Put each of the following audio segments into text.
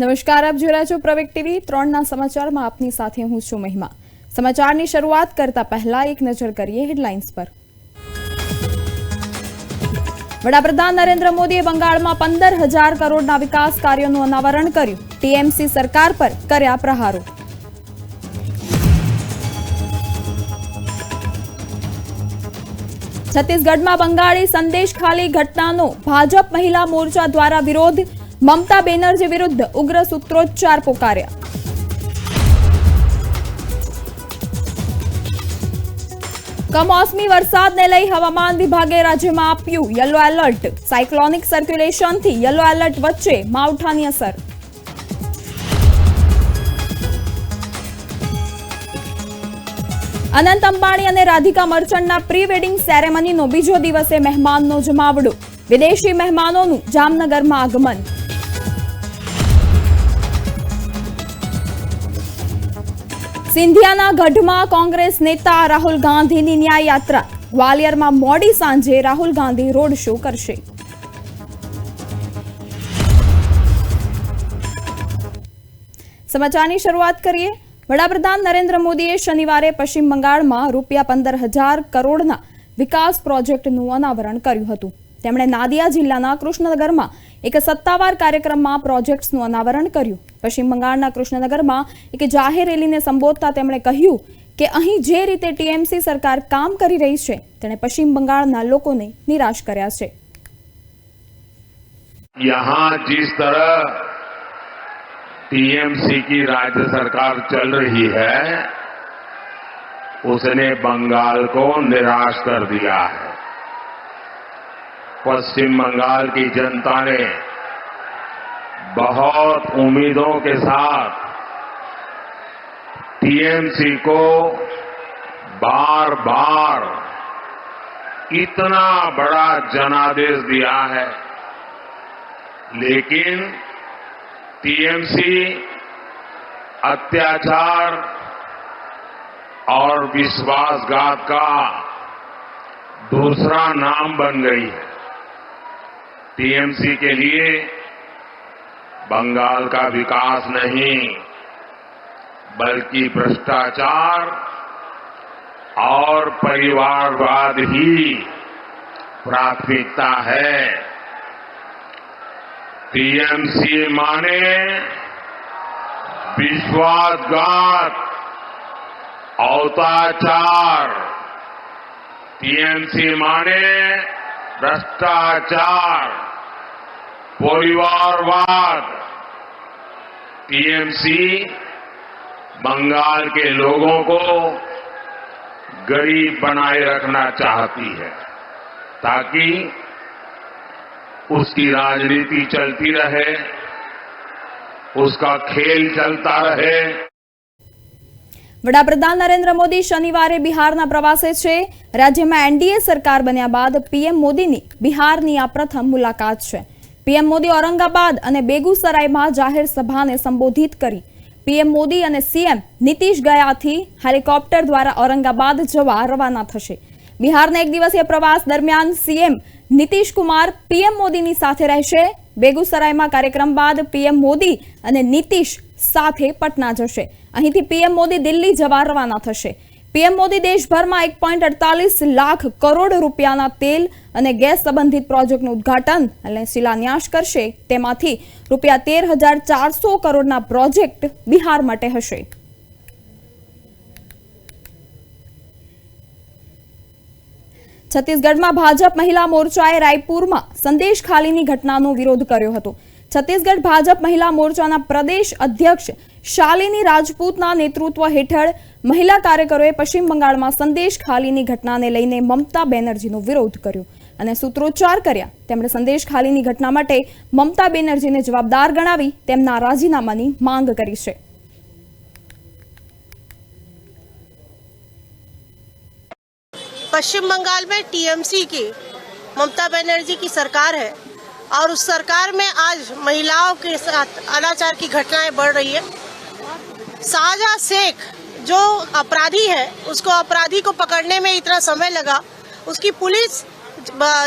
નમસ્કાર, આપ જોઈ રહ્યા છો પ્રવેક ટીવી. ત્રણના સમાચારમાં આપની સાથે હું છું મહિમા. સમાચારની શરૂઆત કરતા પહેલા એક નજર કરીએ હેડલાઇન્સ પર. વડાપ્રધાન નરેન્દ્ર મોદીએ બંગાળમાં પંદર હજાર કરોડના વિકાસ કાર્યોનું અનાવરણ કર્યું. ટીએમસી સરકાર પર કર્યા પ્રહારો. છત્તીસગઢમાં બંગાળી સંદેશ ખાલી ઘટનાનો ભાજપ મહિલા મોરચા દ્વારા વિરોધ મમતા બેનર્જી વિરુદ્ધ ઉગ્ર સૂત્રોચ્ચાર પોકાર્યા. કમોસમી વરસાદને લઈ હવામાન વિભાગે રાજ્યમાં આપ્યું યલો એલર્ટ. સાયક્લોનિક સર્ક્યુલેશનથી યલો એલર્ટ વચ્ચે માવઠાની અસર. અનંત અંબાણી અને રાધિકા મર્ચન્ટના પ્રી વેડિંગ સેરેમનીનો બીજો દિવસે મહેમાનનો જમાવડો. વિદેશી મહેમાનોનું જામનગરમાં આગમન. સિંધિયાના ગઢમાં કોંગ્રેસ નેતા રાહુલ ગાંધીની ન્યાય યાત્રા ગ્વાલિયરમાં મોડી સાંજે રાહુલ ગાંધી રોડ શો કરશે. સમાચારની શરૂઆત કરીએ. વડાપ્રધાન નરેન્દ્ર મોદીએ શનિવારે પશ્ચિમ બંગાળમાં રૂપિયા પંદર હજાર કરોડના વિકાસ પ્રોજેક્ટનું અનાવરણ કર્યું હતું. તેમણે નાદિયા જિલ્લાના કૃષ્ણનગરમાં એક સત્તાવાર કાર્યક્રમમાં પ્રોજેક્ટ્સનું અનાવરણ કર્યું પશ્ચિમ બંગાળના કૃષ્ણનગરમાં એક જાહેર રેલીને સંબોધતા તેમણે કહ્યું કે અહીં જે રીતે ટીએમસી સરકાર કામ કરી રહી છે તેણે પશ્ચિમ બંગાળના લોકોને નિરાશ કર્યા છે यहाँ जिस तरह टीएमसी की राज्य सरकार चल रही है उसने बंगाल को निराश कर दिया है पश्चिम बंगाल की जनता ने बहुत उम्मीदों के साथ टीएमसी को बार बार इतना बड़ा जनादेश दिया है। लेकिन टीएमसी अत्याचार और विश्वासघात का दूसरा नाम बन गई है। टीएमसी के लिए बंगाल का विकास नहीं, बल्कि भ्रष्टाचार और परिवारवाद ही प्राथमिकता है। टीएमसी माने विश्वासघात अवताचार टीएमसी माने भ्रष्टाचार, परिवारवाद, टीएमसी, बंगाल के लोगों को गरीब बनाए रखना चाहती है, ताकि उसकी राजनीति चलती रहे, उसका खेल चलता रहे। વડાપ્રધાન નરેન્દ્ર મોદી શનિવારે બિહારના પ્રવાસે છે. રાજ્યમાં એનડીએ સરકાર બન્યા બાદ પીએમ મોદીની બિહારની આ પ્રથમ મુલાકાત છે. પીએમ મોદી ઔરંગાબાદ અને બેગુસરાયમાં જાહેર સભાને સંબોધિત કરી. પીએમ મોદી અને સીએમ નીતિશ ગયાથી હેલિકોપ્ટર દ્વારા ઔરંગાબાદ જવા રવાના થશે. બિહારના એક દિવસીય પ્રવાસ દરમિયાન સીએમ નીતિશ કુમાર પીએમ મોદીની સાથે રહેશે. બેગુસરાયમાં કાર્યક્રમ બાદ પીએમ મોદી અને નીતિશ સાથે પટના જશે. અહીંથી પીએમ મોદી દિલ્હી જવા રવાના થશે. પીએમ મોદી દેશભરમાં એક પોઈન્ટ અડતાલીસ લાખ કરોડ રૂપિયાના તેલ અને ગેસ સંબંધિત પ્રોજેક્ટનું ઉદ્ઘાટન અને શિલાન્યાસ કરશે. તેમાંથી રૂપિયા તેર હજાર ચારસો કરોડના પ્રોજેક્ટ બિહાર માટે હશે. છત્તીસગઢમાં ભાજપ મહિલા મોરચાએ રાયપુરમાં સંદેશ ખાલીની ઘટનાનો વિરોધ કર્યો હતો. છત્તીસગઢ ભાજપ મહિલા મોરચાના પ્રદેશ અધ્યક્ષ શાલિની રાજપૂતના નેતૃત્વ હેઠળ મહિલા કાર્યકરોએ પશ્ચિમ બંગાળમાં સંદેશ ખાલીની ઘટનાને લઈને મમતા બેનર્જીનો વિરોધ કર્યો અને સૂત્રોચ્ચાર કર્યા. તેમણે સંદેશ ખાલીની ઘટના માટે મમતા બેનર્જીને જવાબદાર ગણાવી તેમના રાજીનામાની માંગ કરી છે. પશ્ચિમ બંગાળ ટીએમસી की મમતા બેનર્જી કી સરકાર હૈ और उस सरकार में आज महिलाओं के साथ अनाचार की घटनाएँ बढ़ रही है। शाहजहा शेख जो अपराधी है, उसको अपराधी को पकड़ने में इतना समय लगा। उसकी पुलिस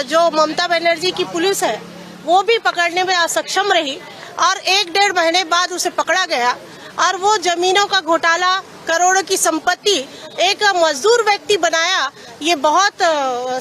जो ममता बनर्जी की पुलिस है, वो भी पकड़ने में असक्षम रही और एक डेढ़ महीने बाद उसे पकड़ा गया और वो जमीनों का घोटाला, करोड़ों की संपत्ति एक मजदूर व्यक्ति बनाया, ये बहुत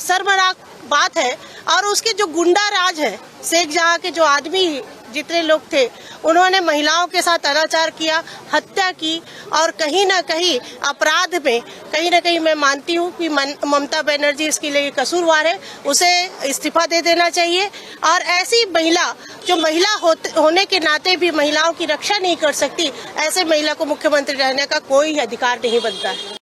शर्मनाक बात है और उसके जो गुंडा राज है, शेख जहाँ के जो आदमी जितने लोग थे, उन्होंने महिलाओं के साथ अनाचार किया, हत्या की और कहीं ना कहीं अपराध में, कहीं ना कहीं मैं मानती हूँ कि ममता बनर्जी इसके लिए कसूरवार है, उसे इस्तीफा दे देना चाहिए और ऐसी महिला, जो महिला होने के नाते भी महिलाओं की रक्षा नहीं कर सकती, ऐसे महिला को मुख्यमंत्री रहने का कोई अधिकार नहीं बनता है।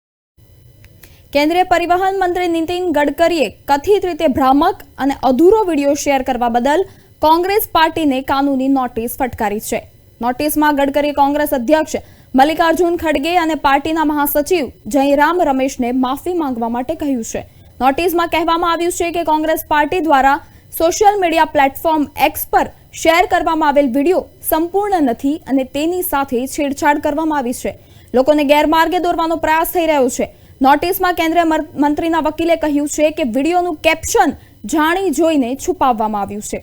કેન્દ્રીય પરિવહન મંત્રી નીતિન ગડકરીએ કથિત રીતે ભ્રામક અને અધૂરો વીડિયો શેર કરવા બદલ કોંગ્રેસ પાર્ટીને કાનૂની નોટિસ ફટકારી છે. નોટિસમાં ગડકરીએ કોંગ્રેસ અધ્યક્ષ મલ્લિકાર્જુન ખડગે અને પાર્ટીના મહાસચિવ જયરામ રમેશને માફી માંગવા માટે કહ્યું છે. નોટિસમાં કહેવામાં આવ્યું છે કે કોંગ્રેસ પાર્ટી દ્વારા સોશિયલ મીડિયા પ્લેટફોર્મ એક્સ પર શેર કરવામાં આવેલ વીડિયો સંપૂર્ણ નથી અને તેની સાથે છેડછાડ કરવામાં આવી છે. લોકોને ગેરમાર્ગે દોરવાનો પ્રયાસ થઈ રહ્યો છે. નોટિસમાં કેન્દ્રીય મંત્રીના વકીલે કહ્યું છે કે વિડીયોનું કેપ્શન જાણી જોઈને છુપાવવામાં આવ્યું છે.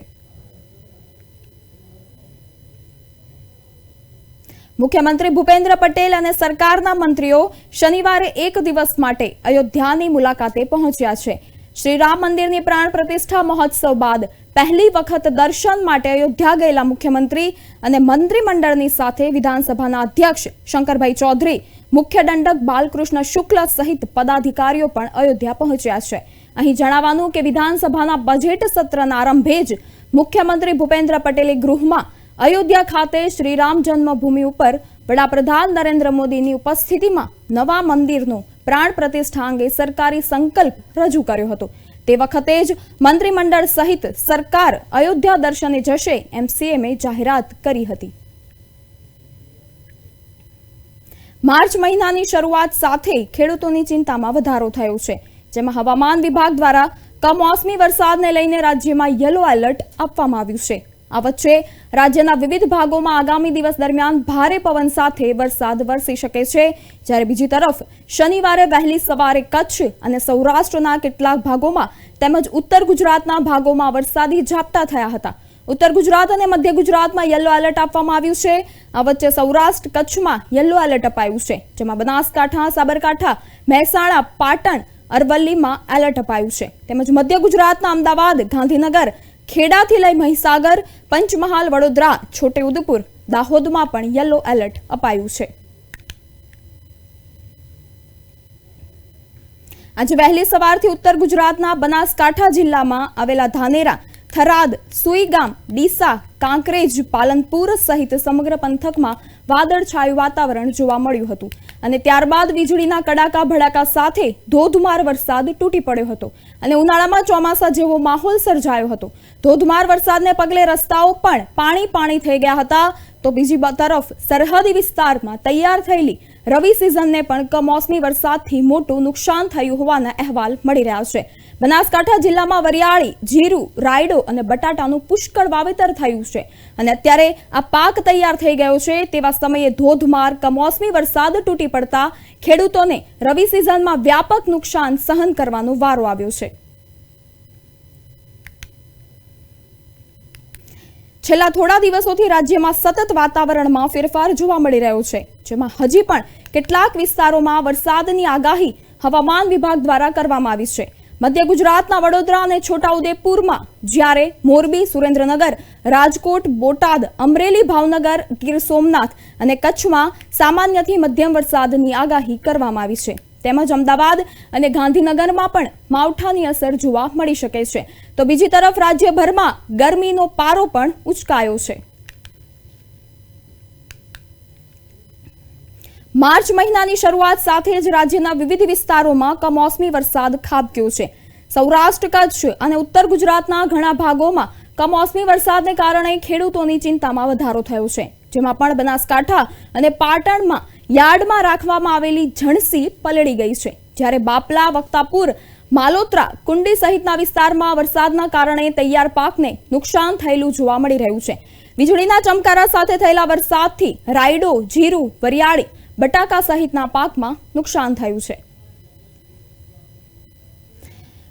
મુખ્યમંત્રી ભૂપેન્દ્ર પટેલ અને સરકારના મંત્રીઓ શનિવારે એક દિવસ માટે અયોધ્યાની મુલાકાતે પહોંચ્યા છે. શ્રી રામ મંદિરની પ્રાણ પ્રતિષ્ઠા મહોત્સવ બાદ પહેલી વખત દર્શન માટે અયોધ્યા ગયેલા મુખ્યમંત્રી અને મંત્રીમંડળની સાથે વિધાનસભાના અધ્યક્ષ શંકરભાઈ ચૌધરી મુખ્ય દંડક બાલકૃષ્ણ શુક્લ સહિત પદાધિકારીઓ પણ અયોધ્યા પહોંચ્યા છે. અહીં જણાવવાનું કે વિધાનસભાના બજેટ સત્રના આરંભે જ મુખ્યમંત્રી ભૂપેન્દ્ર પટેલે ગૃહમાં અયોધ્યા ખાતે શ્રીરામ જન્મભૂમિ ઉપર વડાપ્રધાન નરેન્દ્ર મોદીની ઉપસ્થિતિમાં નવા મંદિરનું પ્રાણ પ્રતિષ્ઠા અંગે સરકારી સંકલ્પ રજૂ કર્યો હતો. તે વખતે જ મંત્રીમંડળ સહિત સરકાર અયોધ્યા દર્શને જશે એમ સીએમએ જાહેરાત કરી હતી. માર્ચ મહિનાની શરૂઆત સાથે ખેડૂતોની ચિંતામાં વધારો થયો છે. જેમાં હવામાન વિભાગ દ્વારા કમોસમી વરસાદને લઈને રાજ્યમાં યલો એલર્ટ આપવામાં આવ્યું છે. આ વચ્ચે રાજ્યના વિવિધ ભાગોમાં આગામી દિવસ દરમિયાન ભારે પવન સાથે વરસાદ વરસી શકે છે. જ્યારે બીજી તરફ શનિવારે વહેલી સવારે કચ્છ અને સૌરાષ્ટ્રના કેટલાક ભાગોમાં તેમજ ઉત્તર ગુજરાતના ભાગોમાં વરસાદી ઝાપટા થયા હતા. ઉત્તર ગુજરાત અને મધ્ય ગુજરાતમાં યલો એલર્ટ આપવામાં આવ્યું છે. આ વચ્ચે સૌરાષ્ટ્ર કચ્છમાં યલો એલર્ટ અપાયું છે, જેમાં બનાસકાંઠા, સાબરકાંઠા, મહેસાણા, પાટણ, અરવલ્લીમાં એલર્ટ અપાયું છે. તેમજ મધ્ય ગુજરાતના અમદાવાદ, ગાંધીનગર, ખેડાથી લઈ મહીસાગર, પંચમહાલ, વડોદરા, છોટેઉદેપુર, દાહોદમાં પણ યલો એલર્ટ અપાયું છે. આજે વહેલી સવારથી ઉત્તર ગુજરાતના બનાસકાંઠા જિલ્લામાં આવેલા ધાનેરા થરાદ, સુઈગામ, ડીસા, કાંકરેજ, પાલનપુર સહિત સમગ્ર પંથકમાં વાદળછાયું વાતાવરણ જોવા મળ્યું હતું. અને ત્યારબાદ વીજળીના કડાકા ભડાકા સાથે ધોધમાર વરસાદ તૂટી પડ્યો હતો અને ઉનાળામાં ચોમાસા જેવો માહોલ સર્જાયો હતો. ધોધમાર વરસાદને પગલે રસ્તાઓ પણ પાણી પાણી થઈ ગયા હતા. તો બીજી તરફ સરહદી વિસ્તારમાં તૈયાર થયેલી રવિ સિઝનને પણ કમોસમી વરસાદથી મોટું નુકસાન થયું હોવાના અહેવાલ મળી રહ્યા છે. બનાસકાંઠા જિલ્લામાં વરિયાળી, જીરું, રાયડો અને બટાટાનું પુષ્કળ વાવેતર થયું છે. અને અત્યારે આ પાક તૈયાર થઈ ગયો છે તેવા સમયે ધોધમાર, કમોસમી વરસાદ તૂટી પડતા ખેડૂતોને રવિ સિઝનમાં વ્યાપક નુકસાન સહન કરવાનો વારો આવ્યો છે. છેલ્લા થોડા દિવસોથી રાજ્યમાં સતત વાતાવરણમાં ફેરફાર જોવા મળી રહ્યો છે. જેમાં હજી પણ કેટલાક વિસ્તારોમાં વરસાદની આગાહી હવામાન વિભાગ દ્વારા કરવામાં આવી છે. મધ્ય ગુજરાતના વડોદરા અને છોટાઉદેપુરમાં જ્યારે મોરબી, સુરેન્દ્રનગર, રાજકોટ, બોટાદ, અમરેલી, ભાવનગર, ગીર સોમનાથ અને કચ્છમાં સામાન્યથી મધ્યમ વરસાદની આગાહી કરવામાં આવી છે. તેમજ અમદાવાદ અને ગાંધીનગરમાં પણ માવઠાની અસર જોવા મળી શકે છે. તો બીજી તરફ રાજ્યભરમાં ગરમીનો પારો પણ ઉચકાયો છે. માર્ચ મહિનાની શરૂઆત સાથે જ રાજ્યના વિવિધ વિસ્તારોમાં કમોસમી વરસાદ ખાબક્યો છે. સૌરાષ્ટ્ર કચ્છ અને ઉત્તર ગુજરાતના ઘણા ભાગોમાં કમોસમી વરસાદને કારણે ખેડૂતોની ચિંતામાં વધારો થયો છે. જેમાં પણ બનાસકાંઠા અને પાટણમાં યાર્ડમાં રાખવામાં આવેલી જણસી પલળી ગઈ છે. જ્યારે બાપલા, વક્તાપુર, માલોત્રા, કુંડી સહિતના વિસ્તારમાં વરસાદના કારણે તૈયાર પાકને નુકસાન થયેલું જોવા મળી રહ્યું છે. વીજળીના ચમકારા સાથે થયેલા વરસાદથી રાયડો, જીરું, વરિયાળી બટાકા સહિતના પાકમાં નુકસાન થયું છે.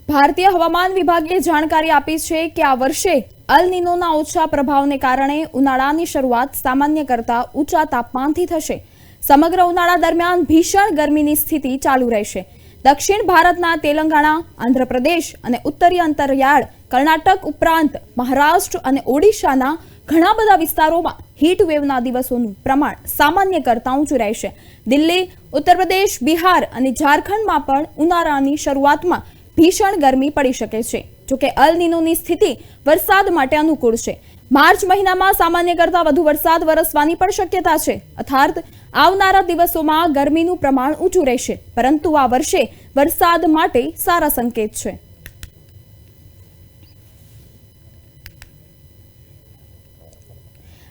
ભારતીય હવામાન વિભાગે જાણકારી આપી છે કે આ વર્ષે અલ ઓછા પ્રભાવને કારણે ઉનાળાની શરૂઆત સામાન્ય કરતા ઊંચા તાપમાનથી થશે. સમગ્ર ઉનાળા દરમિયાન ભીષણ ગરમીની સ્થિતિ ચાલુ રહેશે. દક્ષિણ ભારતના તેલંગાણા, આંધ્રપ્રદેશ અને ઉત્તરીય અંતરિયાળ, કર્ણાટક ઉપરાંત મહારાષ્ટ્ર અને ઓડિશાના ઘણા બધા વિસ્તારોમાં હીટ વેવના દિવસોનું પ્રમાણ સામાન્ય કરતાં ઊંચું રહેશે. દિલ્હી, ઉત્તર પ્રદેશ, બિહાર અને ઝારખંડમાં પણ ઉનાળાની શરૂઆતમાં ભીષણ ગરમી પડી શકે છે. જોકે અલ સ્થિતિ વરસાદ માટે અનુકૂળ છે. માર્ચ મહિનામાં સામાન્ય કરતાં વધુ વરસાદ વરસવાની પણ શક્યતા છે. અર્થાત આવનારા દિવસોમાં ગરમીનું પ્રમાણ ઊંચું રહેશે, પરંતુ આ વર્ષે વરસાદ માટે સારા સંકેત છે.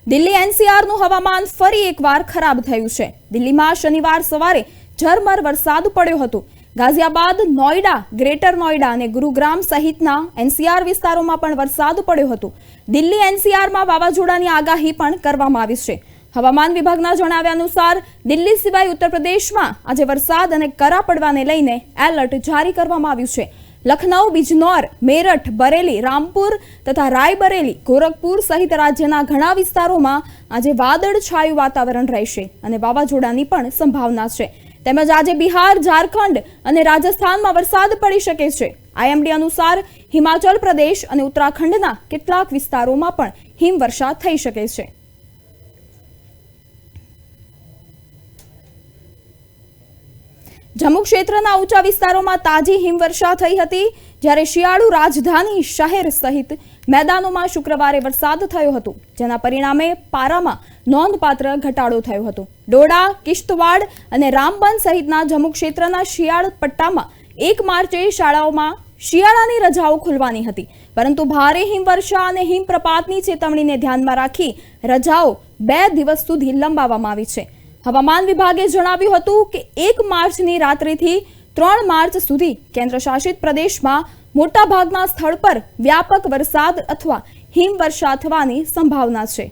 દિલ્હી એનસીઆરનું હવામાન ફરી એકવાર ખરાબ થયું છે. દિલ્હીમાં શનિવાર સવારે ઝરમર વરસાદ પડ્યો હતો. ગાઝિયાબાદ, નોઈડા, ગ્રેટર નોઈડા અને ગુરુગ્રામ સહિતના એનસીઆર વિસ્તારોમાં પણ વરસાદ પડ્યો હતો. દિલ્હી એનસીઆરમાં વાવાઝોડાની આગાહી પણ કરવામાં આવી છે. હવામાન વિભાગના જણાવ્યા અનુસાર, દિલ્હી સિવાય ઉત્તર પ્રદેશમાં આજે વરસાદ અને કરા પડવાને લઈને એલર્ટ જારી કરવામાં આવ્યું છે. લખનઉ બિજનોર, મેરઠ, બરેલી, રામપુર તથા રાયબરેલી ગોરખપુર સહિત રાજ્યના ઘણા વિસ્તારોમાં આજે વાદળછાયું વાતાવરણ રહેશે અને વાવાઝોડાની પણ સંભાવના છે. તેમજ આજે બિહાર, ઝારખંડ અને રાજસ્થાનમાં વરસાદ પડી શકે છે. આઈએમડી અનુસાર હિમાચલ પ્રદેશ અને ઉત્તરાખંડના કેટલાક વિસ્તારોમાં પણ હિમવર્ષા થઈ શકે છે. જમ્મુ ક્ષેત્રના ઊંચા વિસ્તારોમાં તાજી હિમવર્ષા થઈ હતી, જ્યારે શિયાળુ રાજધાની શહેર સહિત મેદાનોમાં શુક્રવારે વરસાદ થયો હતો, જેના પરિણામે પારામાં નોંધપાત્ર ઘટાડો થયો હતો. ડોડા, કિશ્તવાડ અને રામબન સહિતના જમ્મુ ક્ષેત્રના શિયાળ પટ્ટામાં એક માર્ચે શાળાઓમાં શિયાળાની રજાઓ ખુલવાની હતી. પરંતુ ભારે હિમવર્ષા અને હિમપ્રપાતની ચેતવણીને ધ્યાનમાં રાખી રજાઓ બે દિવસ સુધી લંબાવવામાં આવી છે. હવામાન વિભાગે જણાવ્યું હતું કે એક માર્ચની રાત્રિથી ત્રણ માર્ચ સુધી કેન્દ્રશાસિત પ્રદેશમાં મોટાભાગના સ્થળ પર વ્યાપક વરસાદ અથવા હિમવર્ષા થવાની સંભાવના છે.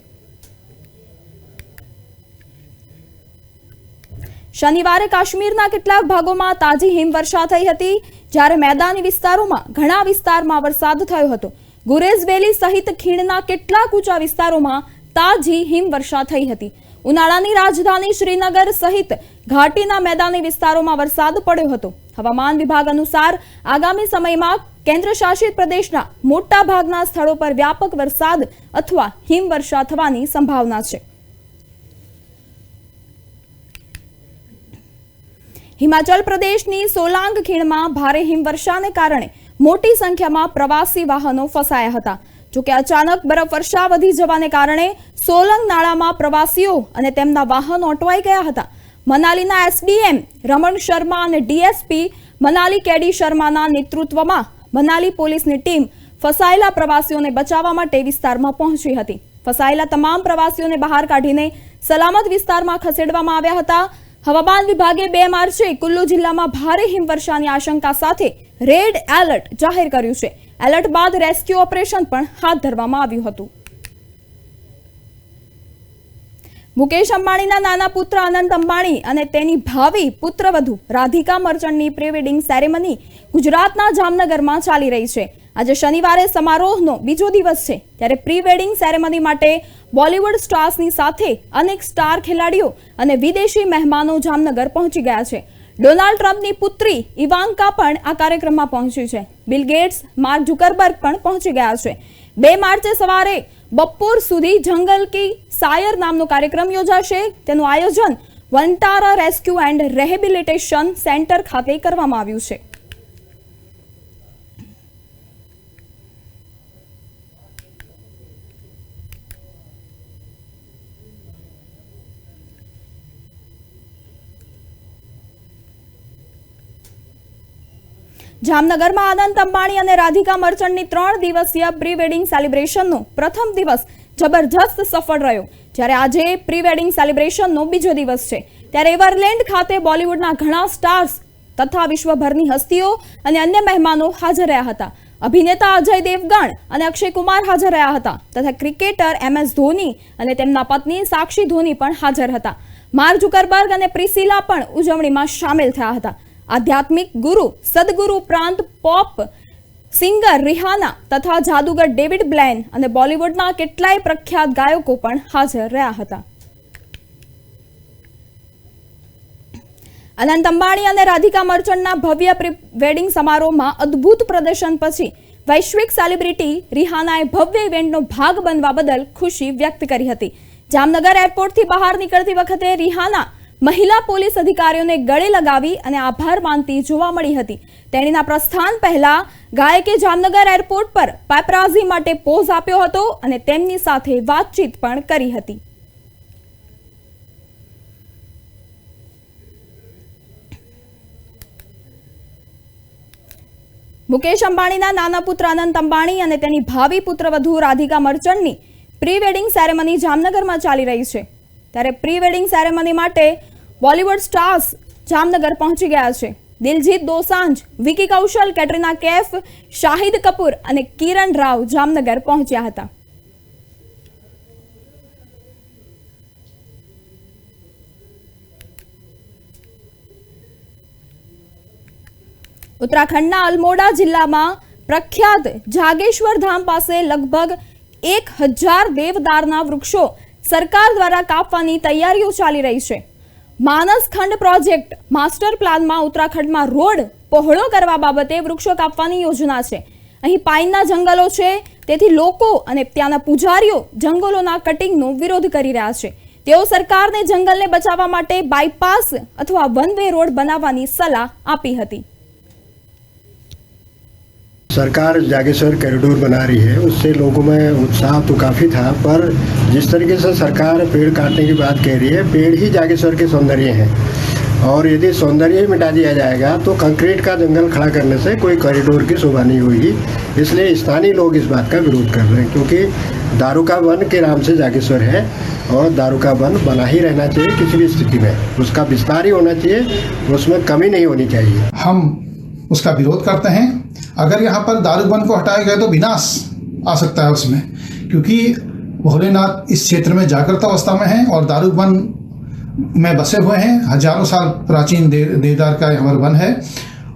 શનિવારે કાશ્મીરના કેટલાક ભાગોમાં તાજી હિમવર્ષા થઈ હતી, જ્યારે મેદાની વિસ્તારોમાં ઘણા વિસ્તારમાં વરસાદ થયો હતો. ગુરેઝ વેલી સહિત ખીણના કેટલાક ઊંચા વિસ્તારોમાં તાજી હિમવર્ષા થઈ હતી. ઉનાળાની રાજધાની શ્રીનગર સહિત ઘાટીના મેદાની વિસ્તારોમાં વરસાદ પડ્યો હતો. હવામાન વિભાગ અનુસાર આગામી સમયમાં કેન્દ્રશાસિત પ્રદેશના મોટા ભાગના સ્થળો પર વ્યાપક વરસાદ અથવા હિમવર્ષા થવાની સંભાવના છે. હિમાચલ પ્રદેશની સોલાંગ ખીણમાં ભારે હિમવર્ષાને કારણે મોટી સંખ્યામાં પ્રવાસી વાહનો ફસાયા હતા. જોકે અચાનક બરફવર્ષા વધી જવાને કારણે સોલંગ નાળામાં પ્રવાસીઓ અને તેમના વાહનો અટવાઈ ગયા હતા. મનાલીના એસડીએમ રમણ શર્મા અને ડીએસપી મનાલી કેડી શર્માના નેતૃત્વમાં મનાલી પોલીસની ટીમ ફસાયેલા પ્રવાસીઓને બચાવવા માટે વિસ્તારમાં પહોંચી હતી. ફસાયેલા તમામ પ્રવાસીઓને બહાર કાઢીને સલામત વિસ્તારમાં ખસેડવામાં આવ્યા હતા. હવામાન વિભાગે બે માર્ચે કુલ્લુ જિલ્લામાં ભારે હિમવર્ષાની આશંકા સાથે રેડ એલર્ટ જાહેર કર્યું છે. એલર્ટ બાદ રેસ્ક્યુ ઓપરેશન પણ હાથ ધરવામાં આવ્યું હતું. મુકેશ અંબાણીના નાના પુત્ર અનંત અંબાણી અને તેની ભાવિ પુત્રવધુ રાધિકા મર્ચન્ટની પ્રી વેડિંગ સેરેમની ગુજરાતના જામનગરમાં ચાલી રહી છે. આજે શનિવારે સમારોહનો બીજો દિવસ છે, ત્યારે પ્રી વેડિંગ સેરેમની માટે બોલિવૂડ સ્ટાર્સની સાથે અનેક સ્ટાર ખેલાડીઓ અને વિદેશી મહેમાનો જામનગર પહોંચી ગયા છે. ડોનાલ્ડ ટ્રમ્પની પુત્રી ઇવાંકા પણ આ કાર્યક્રમમાં પહોંચી છે. બિલ ગેટ્સ, માર્ક ઝુકરબર્ગ પણ પહોંચી ગયા છે. બે માર્ચે સવારે બપોર સુધી જંગલ કી સાયર નામનો કાર્યક્રમ યોજાશે. તેનું આયોજન Vantara rescue and rehabilitation centre ખાતે કરવામાં આવ્યું છે. જામનગરમાં આનંદ અંબાણી અને રાધિકા મર્ચન્ટની ત્રણ દિવસીય પ્રી વેડિંગ સેલિબ્રેશનનો પ્રથમ દિવસ જબરજસ્ત સફળ રહ્યો. જ્યારે આજે પ્રી વેડિંગ સેલિબ્રેશનનો બીજો દિવસ છે. ત્યારે એવરલેન્ડ ખાતે બોલિવૂડના ઘણા સ્ટાર્સ તથા વિશ્વભરની હસ્તીઓ અને અન્ય મહેમાનો હાજર રહ્યા હતા. અભિનેતા અજય દેવગણ અને અક્ષય કુમાર હાજર રહ્યા હતા તથા ક્રિકેટર એમ એસ ધોની અને તેમના પત્ની સાક્ષી ધોની પણ હાજર હતા. માર્ક ઝુકરબર્ગ અને પ્રિસિલા પણ ઉજવણીમાં સામેલ થયા હતા. આધ્યાત્મિક ગુરુ સદગુરુ ઉપરાંત પોપ સિંગર રિહાના તથા જાદુગર ડેવિડ બ્લેન અને બોલિવૂડના કેટલાય પ્રખ્યાત ગાયકો પણ હાજર રહ્યા હતા. અનંત અંબાણી અને રાધિકા મર્ચન્ટના ભવ્ય વેડિંગ સમારોહમાં અદ્ભુત પ્રદર્શન પછી વૈશ્વિક સેલિબ્રિટી રિહાનાએ ભવ્ય ઇવેન્ટનો ભાગ બનવા બદલ ખુશી વ્યક્ત કરી હતી. જામનગર એરપોર્ટથી બહાર નીકળતી વખતે રિહાના મહિલા પોલીસ અધિકારીઓને ગળે લગાવી અને આભાર માનતી જોવા મળી હતી. તેણીના પ્રસ્થાન પહેલા ગાયકે જામનગર એરપોર્ટ પર પેપરાઝી માટે પોઝ આપ્યો હતો અને તેમની સાથે વાતચીત પણ કરી હતી. મુકેશ અંબાણીના નાના પુત્ર અનંત અંબાણી અને તેની ભાવિ પુત્રવધુ રાધિકા મર્ચન્ટની પ્રી વેડિંગ સેરેમની જામનગરમાં ચાલી રહી છે. ત્યારે પ્રી વેડિંગ સેરેમની માટે બોલિવૂડ સ્ટાર્સ જામનગર પહોંચી ગયા છે. દિલજીત દોસાંજ, વિકી કૌશલ, કેટરીના કેફ, શાહિદ કપૂર અને કિરણ રાવ જામનગર પહોંચ્યા હતા. ઉત્તરાખંડના અલમોડા જિલ્લામાં પ્રખ્યાત જાગેશ્વર ધામ પાસે લગભગ એક હજાર દેવદારના વૃક્ષો સરકાર દ્વારા કાપવાની તૈયારીઓ ચાલી રહી છે. માનસખંડ પ્રોજેક્ટ માસ્ટર પ્લાનમાં ઉત્તરાખંડમાં રોડ પહોળો કરવા બાબતે વૃક્ષો કાપવાની યોજના છે. અહીં પાઇનના જંગલો છે, તેથી લોકો અને ત્યાંના પૂજારીઓ જંગલોના કટિંગનો વિરોધ કરી રહ્યા છે. તેઓ સરકારને જંગલને બચાવવા માટે બાયપાસ અથવા વન વે રોડ બનાવવાની સલાહ આપી હતી. सरकार जागेश्वर कॉरिडोर बना रही है, उससे लोगों में उत्साह तो काफ़ी था, पर जिस तरीके से सरकार पेड़ काटने की बात कह रही है, पेड़ ही जागेश्वर के सौंदर्य हैं। और यदि सौंदर्य मिटा दिया जाएगा तो कंक्रीट का जंगल खड़ा करने से कोई कॉरिडोर की शोभा नहीं होगी। इसलिए स्थानीय लोग इस बात का विरोध कर रहे हैं, क्योंकि दारू का वन के नाम से जागेश्वर है, और दारू का वन बना ही रहना चाहिए किसी भी स्थिति में। उसका विस्तार ही होना चाहिए, उसमें कमी नहीं होनी चाहिए। हम उसका विरोध करते हैं अगर यहाँ पर दारू वन को हटाया गया तो विनाश आ सकता है उसमें क्योंकि भोलेनाथ इस क्षेत्र में जागृत अवस्था में हैं और दारू वन में बसे हुए हैं। हज़ारों साल प्राचीन दे, देवदार का यहाँ पर वन है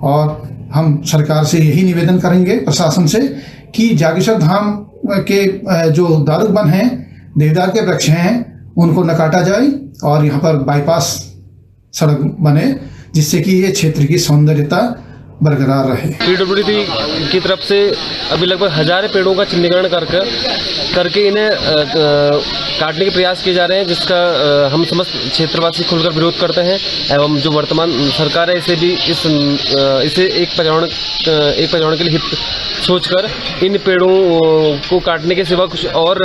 और हम सरकार से यही निवेदन करेंगे प्रशासन से कि जागेश्वर धाम के जो दारू वन हैं देवदार के वृक्ष हैं उनको न काटा जाए और यहाँ पर बाईपास सड़क बने जिससे कि ये क्षेत्र की सौंदर्यता बरकरार रहे। पीडब्ल्यूडी की तरफ़ से अभी लगभग हज़ारों पेड़ों का चिन्हीकरण करके करके इन्हें काटने के प्रयास किए जा रहे हैं जिसका हम समस्त क्षेत्रवासी खुलकर विरोध करते हैं एवं जो वर्तमान सरकार है इसे भी इस इसे एक पर्यावरण एक पर्यावरण के लिए हित सोचकर इन पेड़ों को काटने के सिवा कुछ और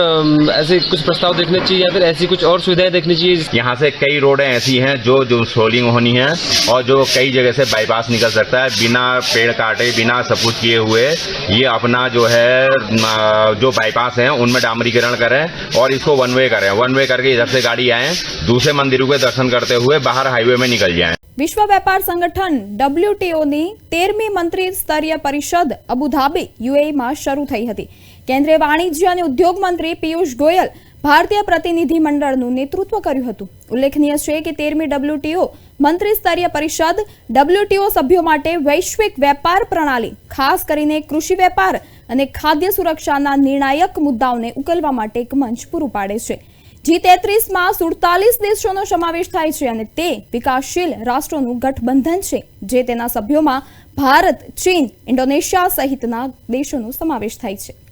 ऐसे कुछ प्रस्ताव देखने चाहिए या फिर ऐसी कुछ और सुविधाएँ देखनी चाहिए यहाँ से कई रोडें ऐसी हैं जो जो सोलिंग होनी है और जो कई जगह से बाईपास निकल सकता है बिना पेड़ काटे बिना सब कुछ किए हुए ये अपना जो है न, जो बाईपास हैं उनमें डामरीकरण करें और इसको वन वे करें वन वे करके इधर से गाड़ी आए दूसरे मंदिरों के दर्शन करते हुए बाहर हाईवे में निकल जाएं વિશ્વ વેપાર સંગઠન ડબ્લ્યુટીઓની તેરમી મંત્રી સ્તરીય પરિષદ અબુધાબી યુએઈમાં શરૂ થઈ હતી કેન્દ્રીય વાણિજ્ય અને ઉદ્યોગ મંત્રી પિયુષ ગોયલ ભારતીય પ્રતિનિધિ મંડળનું નેતૃત્વ કર્યું હતું. ઉલ્લેખનીય છે કે તેરમી ડબલ્યુટીઓ મંત્રી સ્તરીય પરિષદ, ડબલ્યુટીઓ સભ્યો માટે વૈશ્વિક વેપાર પ્રણાલી, ખાસ કરીને કૃષિ વેપાર અને ખાદ્ય સુરક્ષાના નિર્ણાયક મુદ્દાઓને ઉકેલવા માટે એક મંચ પૂરું પાડે છે. જી તેત્રીસમાં સુડતાલીસ દેશોનો સમાવેશ થાય છે અને તે વિકાસશીલ રાષ્ટ્રોનું ગઠબંધન છે, જે તેના સભ્યોમાં ભારત, ચીન, ઇન્ડોનેશિયા સહિતના દેશોનો સમાવેશ થાય છે.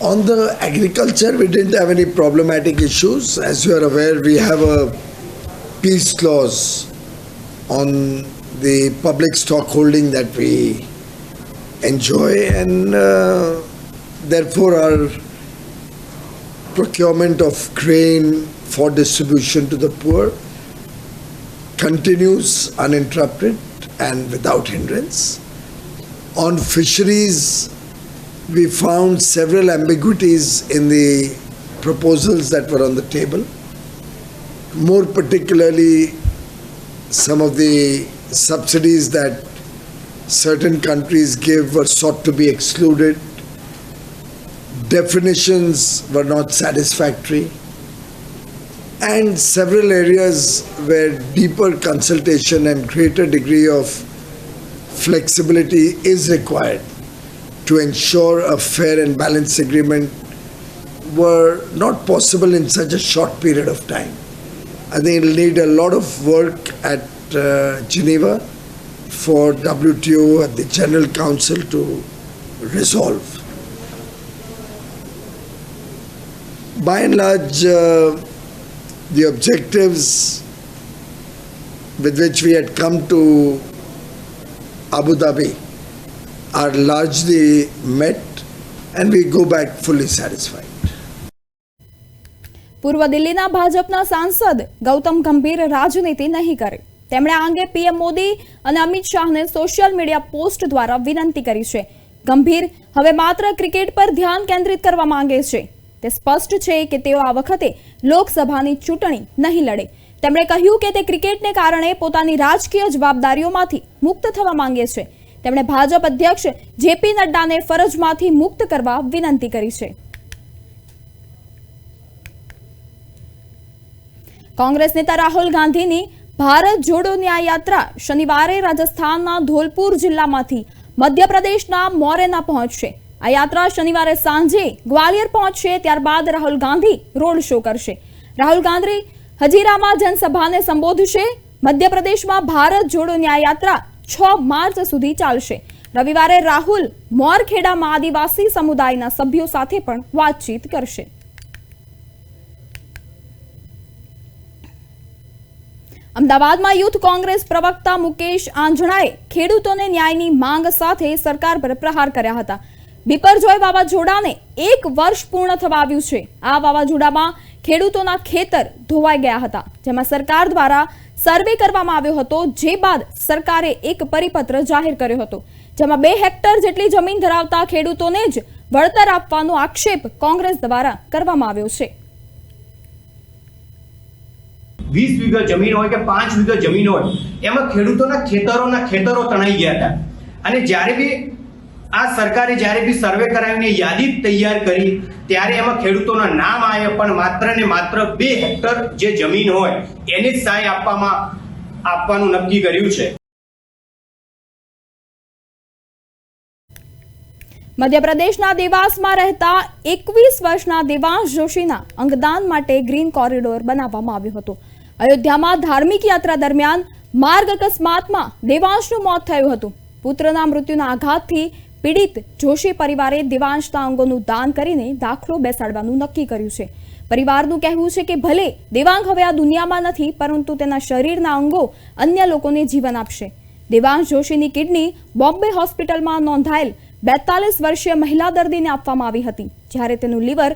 On the agriculture, we didn't have any problematic issues. As you are aware, we have a peace clause on the public stock holding that we enjoy, and uh, therefore, our procurement of grain for distribution to the poor continues uninterrupted and without hindrance. On fisheries, we found several ambiguities in the proposals that were on the table. More particularly, some of the subsidies that certain countries give were sought to be excluded. Definitions were not satisfactory. And several areas where deeper consultation and greater degree of flexibility is required to ensure a fair and balanced agreement were not possible in such a short period of time. I think it'll need a lot of work at uh, Geneva for WTO and the General Council to resolve. By and large, uh, the objectives with which we had come to Abu Dhabi are largely met and we go back fully satisfied. પૂર્વ દિલ્હીના ભાજપના સાંસદ ગૌતમ ગંભીર રાજનીતિ નહીં કરે. તેમણે આ અંગે પીએમ મોદી અને અમિત શાહને સોશિયલ મીડિયા પોસ્ટ દ્વારા વિનંતી કરી છે. ગંભીર, હવે માત્ર ક્રિકેટ પર ધ્યાન કેન્દ્રિત કરવા માંગે છે. તે સ્પષ્ટ છે કે તેઓ આ વખતે લોકસભાની ચૂંટણી નહીં લડે. તેમણે કહ્યું કે તે ક્રિકેટને કારણે પોતાની રાજકીય જવાબદારીઓમાંથી મુક્ત થવા માંગે છે. તેમણે ભાજપ અધ્યક્ષ જેપી નડ્ડાને ફરજમાંથી મુક્ત કરવા વિનંતી કરી છે. કોંગ્રેસ નેતા રાહુલ ગાંધીની ભારત જોડો ન્યાય શનિવારે રાજસ્થાનના ધોલપુર જિલ્લામાંથી મધ્યપ્રદેશના મોરેના પહોંચશે. આ યાત્રા શનિવારે સાંજે ગ્વાલિયર પહોંચશે, ત્યારબાદ રાહુલ ગાંધી રોડ શો કરશે. રાહુલ ગાંધી હજીરામાં જનસભાને સંબોધશે. મધ્યપ્રદેશમાં ભારત જોડો ન્યાય યાત્રા છ માર્ચ સુધી ચાલશે. રવિવારે રાહુલ મોરખેડામાં આદિવાસી સમુદાયના સભ્યો સાથે પણ વાતચીત કરશે. અમદાવાદમાં યુથ કોંગ્રેસ પ્રવક્તા મુકેશ આંજણાએ ખેડૂતોને ન્યાયની માંગ સાથે સરકાર પર પ્રહાર કર્યા હતા. બિપરજોય વાવાઝોડાને એક વર્ષ પૂર્ણ થવા આવ્યું છે. આ વાવાઝોડામાં ખેડૂતોના ખેતર ધોવાઈ ગયા હતા, જેમાં સરકાર દ્વારા સર્વે કરવામાં આવ્યો હતો, જે બાદ સરકારે એક પરિપત્ર જાહેર કર્યો હતો, જેમાં બે હેક્ટર જેટલી જમીન ધરાવતા ખેડૂતોને જ વળતર આપવાનો આક્ષેપ કોંગ્રેસ દ્વારા કરવામાં આવ્યો છે. વીસ વીઘા જમીન હોય કે પાંચ વીઘા જમીન હોય, એમાં ખેડૂતોના ખેતરોના ખેતરો તણાઈ ગયા હતા. અને જ્યારે બી આ સરકારે જ્યારે બી સર્વે કરાવીને યાદી તૈયાર કરી, ત્યારે એમાં ખેડૂતોના નામ આવે પણ માત્ર ને માત્ર બે હેક્ટર જે જમીન હોય, એને જ સહાય આપવામાં, આપવાનું નક્કી કર્યું છે. મધ્યપ્રદેશના દેવાસમાં રહેતા એકવીસ વર્ષના દેવાંશ જોશીના અંગદાન માટે ગ્રીન કોરિડોર બનાવવામાં આવ્યો હતો. અયોધ્યામાં ધાર્મિક યાત્રા દરમિયાન માર્ગ અકસ્માતમાં દેવાંશનું મોત થયું હતું. પુત્રના મૃત્યુના આઘાતથી પીડિત જોશી પરિવારે દેવાંશના અંગોનું દાન કરીને દાખલો બેસાડવાનું નક્કી કર્યું છે. પરિવારનું કહેવું છે કે ભલે દેવાંગ હવે આ દુનિયામાં નથી, પરંતુ તેના શરીરના અંગો અન્ય લોકોને જીવન આપશે. દેવાંશ જોશીની કિડની બોમ્બે હોસ્પિટલમાં નોંધાયેલ બેતાલીસ વર્ષીય મહિલા દર્દીને આપવામાં આવી હતી, જ્યારે તેનું લીવર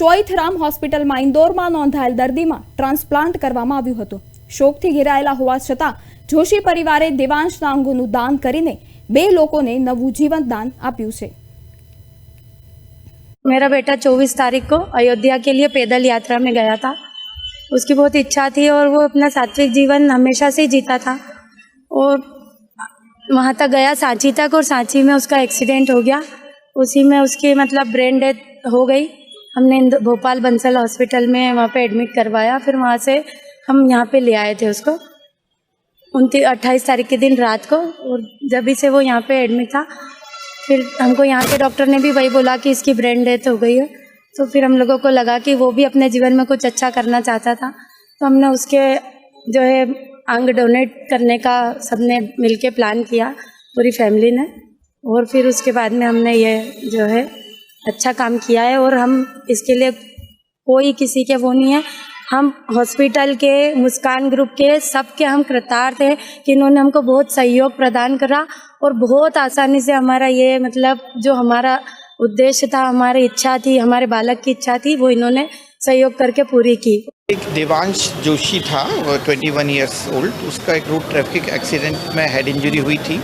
ચોઈથરામ હોસ્પિટલમાં ઇન્દોરમાં નોંધાયેલ દર્દીમાં ટ્રાન્સપ્લાન્ટ કરવામાં આવ્યું હતું. શોકથી ઘેરાયેલા હોવા છતાં, જોશી પરિવારે દેવાંશના અંગોનું દાન કરીને બે લોકોને નવું જીવન દાન આપ્યું છે मेरा बेटा 24 तारीख को अयोध्या के लिए पैदल यात्रा में गया था उसकी बहुत इच्छा थी और वो अपना सात्विक जीवन हमेशा से ही जीता था और वहाँ तक गया सांची तक और सांची में उसका एक्सीडेंट हो गया उसी में उसकी मतलब ब्रेन डेथ हो गई हमने इंदो- भोपाल बंसल हॉस्पिटल में वहाँ पे एडमिट करवाया फिर वहाँ से हम यहाँ पे ले आए थे उसको उनतीस, अट्ठाईस तारीख के दिन रात को, और जब से वो यहाँ पे एडमिट था, फिर हमको यहाँ के डॉक्टर ने भी वही बोला कि इसकी ब्रेन डेथ हो गई है। तो फिर हम लोगों को लगा कि वो भी अपने जीवन में कुछ अच्छा करना चाहता था। तो हमने उसके जो है, अंग डोनेट करने का सबने मिलके प्लान किया पूरी फैमिली ने। और फिर उसके बाद में हमने ये जो है अच्छा काम किया है। और हम इसके लिए कोई किसी के वो नहीं है। हम हॉस्पिटल के, मुस्कान ग्रुप के, सबके हम कृतार्थ हैं कि इन्होंने हमको बहुत सहयोग प्रदान करा और बहुत आसानी से हमारा ये मतलब जो हमारा उद्देश्य था, हमारी इच्छा थी, हमारे बालक की इच्छा थी, वो इन्होंने सहयोग करके पूरी की। एक देवांश जोशी था 21 वन ईयर्स ओल्ड उसका एक रोड ट्रैफ़िक एक्सीडेंट में हेड इंजरी हुई थी,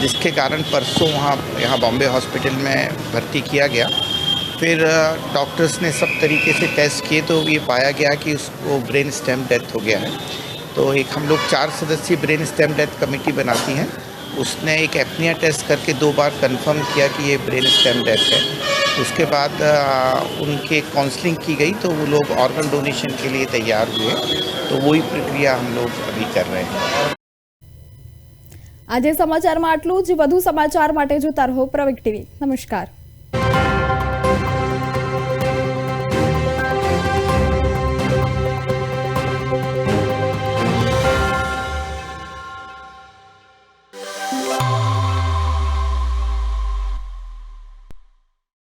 जिसके कारण परसों वहाँ, यहाँ बॉम्बे हॉस्पिटल में भर्ती किया गया। फिर डॉक्टर्स ने सब तरीके से टेस्ट किए तो ये पाया गया कि उसको ब्रेन स्टेम डेथ हो गया है तो एक हम लोग चार सदस्यीय ब्रेन स्टेम डेथ कमेटी बनाती हैं उसने एक एपनिया टेस्ट करके दो बार कंफर्म किया कि ये ब्रेन स्टेम डेथ है उसके बाद आ, उनके काउंसलिंग की गई तो वो लोग ऑर्गन डोनेशन के लिए तैयार हुए तो वही प्रक्रिया हम लोग अभी कर रहे हैं આજે સમાચારમાં આટલું જ વધુ સમાચાર માટે જોતા રહો પ્રવેગ ટીવી નમસ્કાર